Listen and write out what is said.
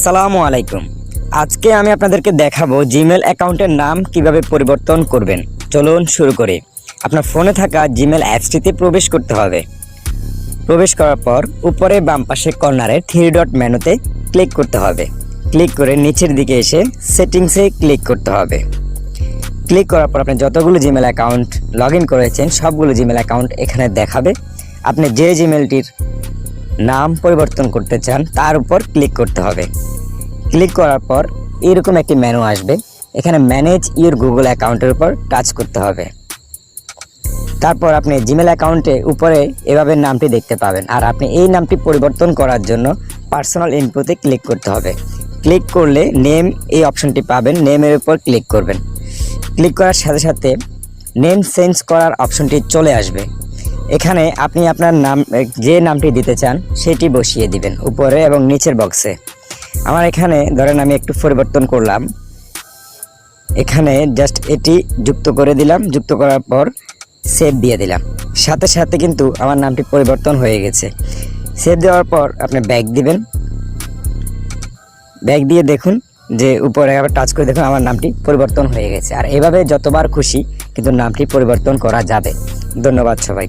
আসসালামু আলাইকুম। আজকে আমি আপনাদেরকে দেখাবো জিমেল অ্যাকাউন্টের নাম কীভাবে পরিবর্তন করবেন। চলুন শুরু করি। আপনার ফোনে থাকা জিমেল অ্যাপসটিতে প্রবেশ করতে হবে। প্রবেশ করার পর উপরে বাম পাশে কর্নারে থ্রি ডট মেনুতে ক্লিক করতে হবে। ক্লিক করে নিচের দিকে এসে সেটিংসে ক্লিক করতে হবে। ক্লিক করার পর আপনি যতগুলো জিমেল অ্যাকাউন্ট, লগ ইন করেছেন, সবগুলো জিমেল অ্যাকাউন্ট এখানে দেখাবে। আপনি যে জিমেলটির নাম পরিবর্তন করতে চান, তার উপর ক্লিক করতে হবে। ক্লিক করার পর এরকম একটি মেনু আসবে। এখানে ম্যানেজ ইউর গুগল অ্যাকাউন্টের উপর টাচ করতে হবে। তারপর আপনি জিমেল অ্যাকাউন্টে উপরে এভাবে নামটি দেখতে পাবেন। আর আপনি এই নামটি পরিবর্তন করার জন্য পার্সোনাল ইনপুটে ক্লিক করতে হবে। ক্লিক করলে নেম এই অপশনটি পাবেন নেমের উপর ক্লিক করবেন। ক্লিক করার সাথে সাথে নেম চেঞ্জ করার অপশনটি চলে আসবে। এখানে আপনি আপনার নাম যে নামটি দিতে চান, সেটি বসিয়ে দিবেন উপরে এবং নিচের বক্সে আমার এখানে, ধরেন আমি একটু পরিবর্তন করলাম। এখানে জাস্ট এটি যুক্ত করে দিলাম, যুক্ত করার পর সেভ দিয়ে দিলাম। সাথে সাথে কিন্তু আমার নামটি পরিবর্তন হয়ে গেছে। সেভ দেওয়ার পর আপনি ব্যাগ দিবেন। ব্যাগ দিয়ে দেখুন যে উপরে আবার টাচ করে দেখুন আমার নামটি পরিবর্তন হয়ে গেছে। আর এভাবে যতবার খুশি কিন্তু নামটি পরিবর্তন করা যাবে। ধন্যবাদ সবাই